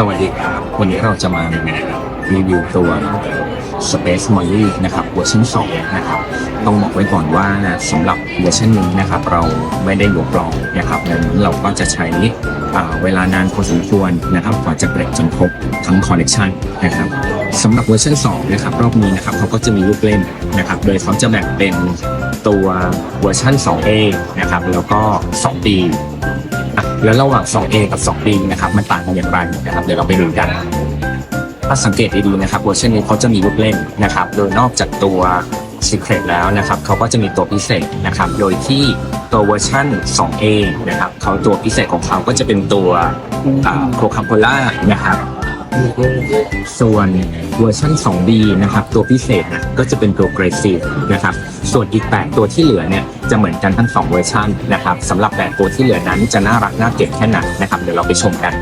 สวัสดีครับ วันนี้เราจะมารีวิวตัว Space m o l l y นะครับเวอร์ชัน2นะครับ ต้องบอกไว้ก่อนว่าสำหรับเวอร์ชันนี้นะครับ เราไม่ได้ยกกล่องนะครับดังนั้นเราก็จะใช้เวลานานพอสมควรนะครับกว่าจะเกรดจนครบทั้งคอลเลกชันนะครับสำหรับเวอร์ชัน2นะครับรอบนี้นะครับเขาก็จะมีลูกเล่นนะครับ โดยเขาจะแบ่งเป็นตัวเวอร์ชัน 2A นะครับแล้วก็ 2B อะ แล้วระหว่าง 2A กับ 2B นะครับมันต่างกันอย่างไรนะครับเดี๋ยวเราไปดูกันถ้าสังเกตดีๆนะครับเวอร์ชันนี้เขาจะมีลูกเล่นนะครับโดยนอกจากตัว Secret แล้วนะครับเขาก็จะมีตัวพิเศษนะครับโดยที่ตัวเวอร์ชัน 2A นะครับเขาตัวพิเศษของเขาก็จะเป็นตัวโคคาโคล่านะครับ ส่วนเวอร์ชัน 2D นะครับ ตัวพิเศษนะก็จะเป็นตัวเกรซีนะครับ ส่วนอีก 8 ตัวที่เหลือเนี่ยจะเหมือนกันทั้ง 2 เวอร์ชันนะครับสำหรับ 8 ตัวที่เหลือนั้นจะน่ารักน่าเก็บแค่ไหนนะครับ เดี๋ยวเราไปชมกัน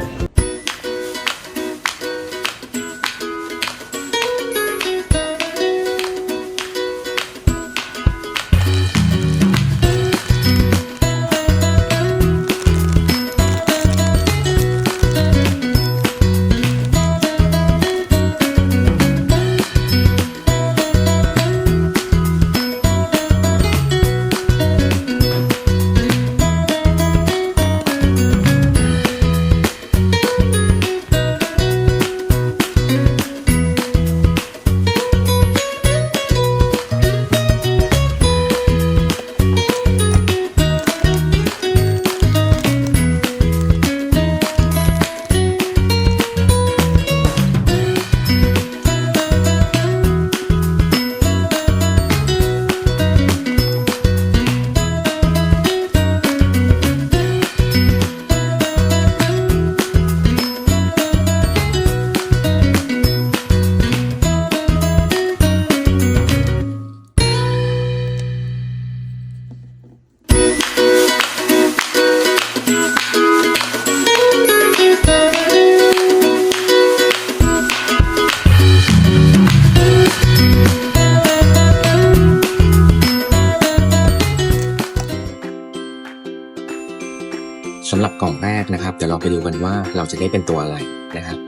ดี๋ยวเราไปดูกันว่าเราจะได้เป็นตัวอะไรนะครับ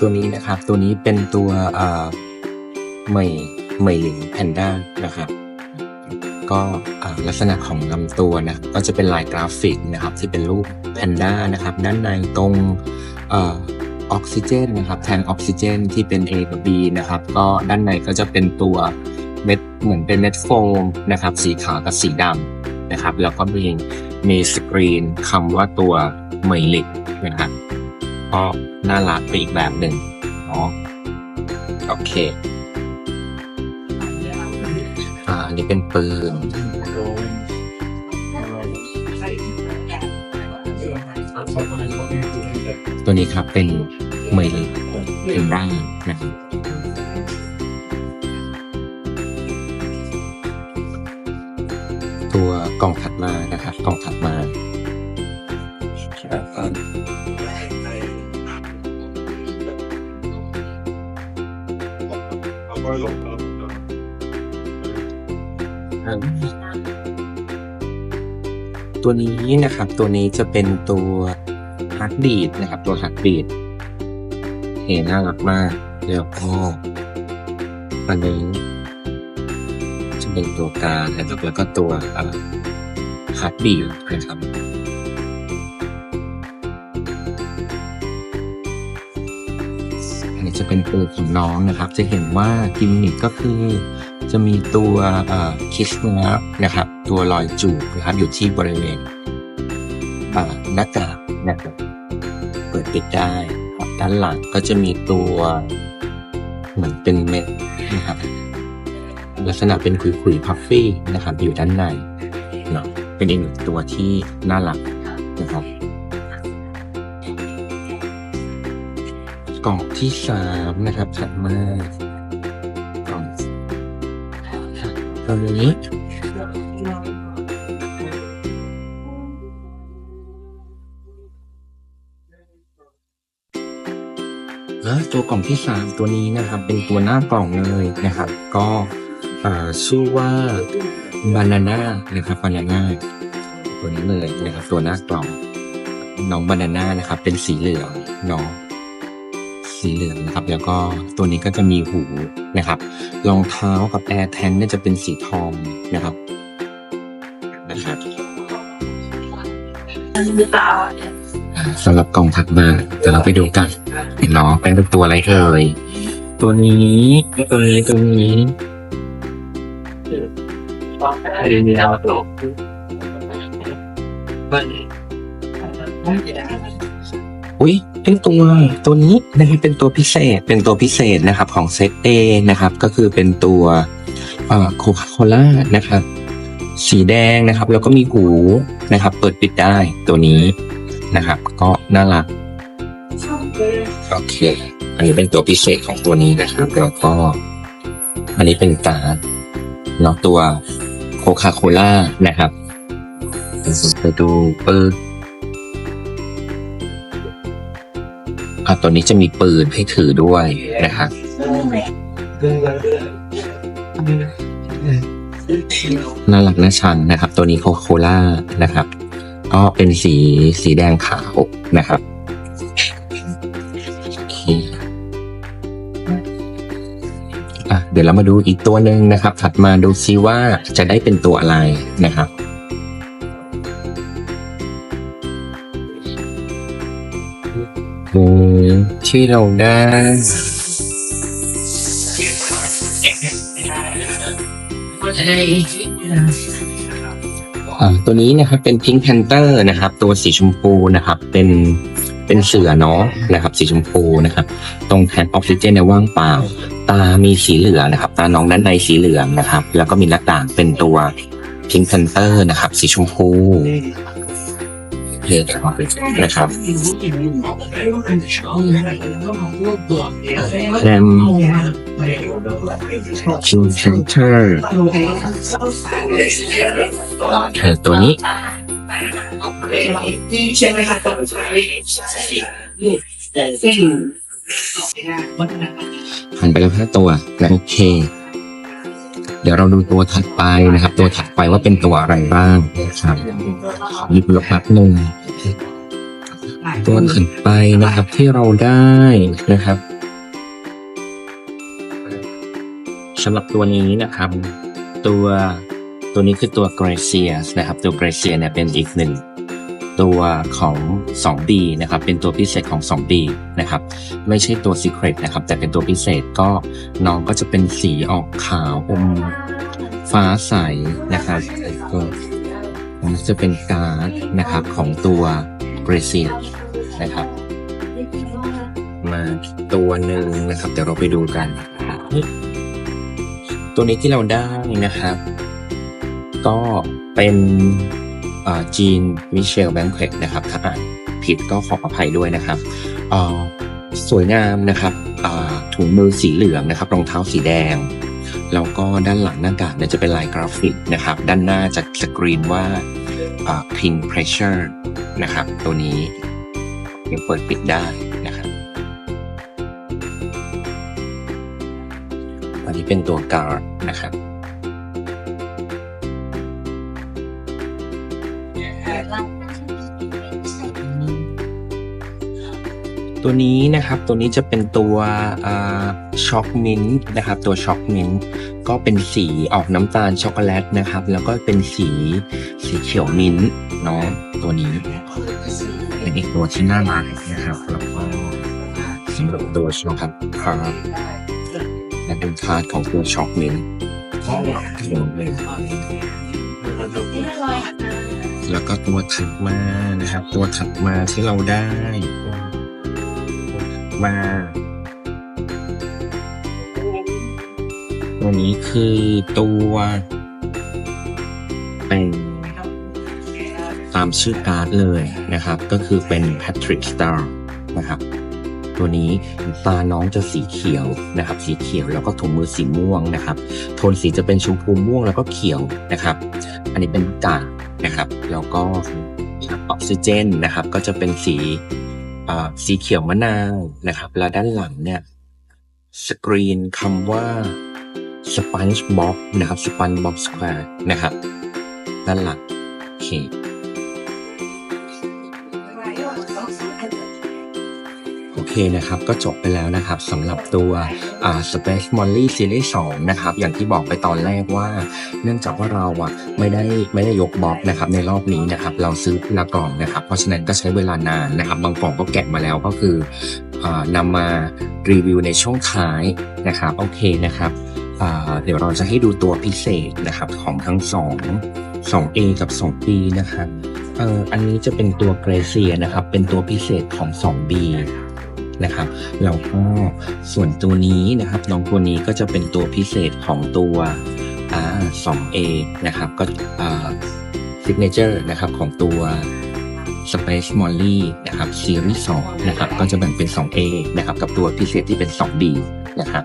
ตัวนี้นะครับ ตัวนี้เป็นตัวอ่าเหมยเหมยหลิงแพนด้านะครับ ก็ลักษณะของลำตัวนะก็จะเป็นลายกราฟิกนะครับ ที่เป็นรูปแพนด้านะครับ ด้านในตรง ออกซิเจนนะครับแทนออกซิเจนที่เป็น A กับ B นะครับก็ด้านในก็จะเป็นตัวเม็ดเหมือนเป็นเม็ดโฟมนะครับสีขาวกับสีดำนะครับแล้วก็มีมีสกรีนคำว่าตัวเมลิงนะครับก็น่ารักไปอีกแบบหนึ่งเนาะโอเคอ่าอันนี้เป็นปืน ตัวนี้ครับเป็นเมยลิเป็นด้านนะครับตัวกล่องถัดมานะครับกล่องถัดมาครับตัวนี้นะครับตัวนี้จะเป็นตัวฮา ร์ดบีดนะครับ ตัวฮาร์ดบีดเห็นน่ารักมากแล้วก็อันนี้จะเป็นตัวกางนะครับแล้วก็ตัวฮาร์ดบีดนะครับอันนี้จะเป็นปืนของน้องนะครับ จะเห็นว่ากิมมิคก็คือจะมีตัวคิสเนื้อนะครับ ตัวรอยจูบนะครับอยู่ที่บริเวณหน้ากากนะครับ ปิดปิดได้ครับด้านหลังก็จะมีตัวเหมือนเป็นเม็ดนะครับ ลักษณะเป็นขุยๆพัฟฟี่นะครับ อยู่ด้านในเนาะเป็นอีกหนึ่งตัวที่น่ารักนะครับกล่องที่สามนะครับถัดมา กล่องตัวนี้ ตัวกล่องที่สามตัวนี้นะครับ เป็นตัวหน้ากล่องเลยนะครับ ก็ชื่อว่าบานาน่านะครับบานาน่าตัวนี้เลยนะครับ ตัวหน้ากล่องน้องบานาน่านะครับ เป็นสีเหลืองน้องสีเหลืองนะครับ แล้วก็ตัวนี้ก็จะมีหูนะครับรองเท้ากับแอร์แทนเนี่ยจะเป็นสีทองนะครับนะครับ สำหรับกล่องถัดมาเดี๋ยวเราไปดูกันเนาะเป็นตัวอะไรเอ่ยตัวนี้ตัวนี้ตัวนี้อุ้ยเป็นตัวตัวนี้นะครับเป็นตัวพิเศษเป็นตัวพิเศษนะครับของเซตเอนะครับ ก็คือเป็นตัวโคคาโคล่านะครับ สีแดงนะครับ แล้วก็มีหูนะครับ เปิดปิดได้ตัวนี้ นะครับ ก็น่ารักโอเค อันนี้เป็นตัวพิเศษของตัวนี้นะครับแล้วก็ อันนี้เป็นกาเนาะตัวโคคาโคล่านะครับไปดูเปิดอะตัวนี้จะมีปืนให้ถือด้วยนะครับน่ารักน่าชันนะครับ ตัวนี้โคคาโคล่านะครับ ก็เป็นสีสีแดงขาวนะครับเดี๋ยวเรามาดูอีกตัวหนึ่งนะครับ ถัดมาดูซิว่าจะได้เป็นตัวอะไรนะครับที่เราได้อ่า ตัวนี้นะครับเป็นพิงค์แพนเตอร์นะครับ ตัวสีชมพูนะครับ เป็นเป็นเสือเนาะนะครับ สีชมพูนะครับ ตรงแทนออกซิเจนในว่างเปล่า ตามีสีเหลืองนะครับ ตาน้องด้านในสีเหลืองนะครับ แล้วก็มีหน้าต่างเป็นตัวพิงค์แพนเตอร์นะครับ สีชมพู เลยนะครับแรม Pink Panther เออตัวนี้หันไปแล้วห้าตัวนะโอเค เดี๋ยวเราดูตัวถัดไปนะครับ ตัวถัดไปว่าเป็นตัวอะไรบ้างนะครับหยิบลบแป๊บหนึ่งตัวถัดไปนะครับที่เราได้นะครับสำหรับตัวนี้นะครับ ตัวตัวนี้คือตัวกรเซียสนะครับ ตัว Gracias เนี่ยเป็นอีกหนึ่ง ตัวของ 2B นะครับ เป็นตัวพิเศษของ 2B นะครับ ไม่ใช่ตัว Secret นะครับ แต่เป็นตัวพิเศษก็น้องก็จะเป็นสีออกขาวอมฟ้าใสนะครับก็มันจะเป็นการ์ดนะครับของตัว g r a c i a นะครับ มาตัวหนึ่งนะครับ เดี๋ยวเราไปดูกัน ตัวนี้ที่เราได้นะครับ ก็เป็น จีนมิเชลแบงเควตนะครับถ้าอ่านผิดก็ขออภัยด้วยนะครับสวยงามนะครับถุงมือสีเหลืองนะครับรองเท้าสีแดงแล้วก็ด้านหลังหน้ากากเนี่ยจะเป็นลายกราฟิกนะครับ ด้านหน้าจะสกรีนว่า pin pressure นะครับ ตัวนี้ยังเปิดปิดได้นะครับอันนี้เป็นตัวการ์ดนะครับ ตัวนี้นะครับตัวนี้จะเป็นตัวช็อกมินนะครับตัวช็อกมินก็เป็นสีออกน้ำตาลช็อกโกแลตนะครับ แล้วก็เป็นสีสีเขียวมิ้นท์เนาะตัวนี้เป็นอีกตัวที่น่ารักนะครับแล้วก็สำหรับตัวช็อกครับคาร์ดและเป็นคาร์ดของตัวช็อกมินท์แล้วก็ตัวถัดมานะครับ ตัวถัดมาที่เราได้ มา ตัวนี้คือตัวเป็นตามชื่อการ์ดเลยนะครับ ก็คือเป็น Patrick Star นะครับ ตัวนี้ตาน้องจะสีเขียวนะครับ สีเขียวแล้วก็ถุงมือสีม่วงนะครับ โทนสีจะเป็นชมพูม่วงแล้วก็เขียวนะครับ อันนี้เป็นกานะครับ แล้วก็ออกซิเจนนะครับ ก็จะเป็นสี สีเขียวมะนาวนะครับ แล้วด้านหลังเนี่ยสกรีนคำว่า SpongeBob นะครับ SpongeBob Square นะครับ ด้านหลังโอเค เคนะครับก็จบไปแล้วนะครับสำหรับตัวอ่า Space Molly Series 2นะครับอย่างที่บอกไปตอนแรกว่า เนื่องจากว่าเราอะไม่ได้ไม่ได้ยกบล็อกนะครับในรอบนี้นะครับเราซื้อละกล่องนะครับ เพราะฉะนั้นก็ใช้เวลานานนะครับ บางกล่องก็แกะมาแล้วก็คืออ่านำมารีวิวในช่วงท้ายนะครับโอเคนะครับอ่าเดี๋ยวเราจะให้ดูตัวพิเศษนะครับของทั้งสอง 2A กับ 2B นะครับ เอ่อ อันนี้จะเป็นตัวเกรเซียนะครับ เป็นตัวพิเศษของ 2B นะครับแล้วก็ส่วนตัวนี้นะครับน้องตัวนี้ก็จะเป็นตัวพิเศษของตัวอ่า 2A นะครับก็อ่า signature นะครับของตัว Space Molly นะครับ Series 2นะครับก็จะแบ่งเป็น 2A นะครับกับตัวพิเศษที่เป็น 2B นะครับ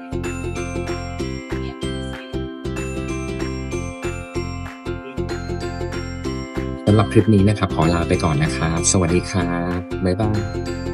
สำหรับคลิปนี้นะครับขอลาไปก่อนนะครับ สวัสดีครับ บ๊ายบาย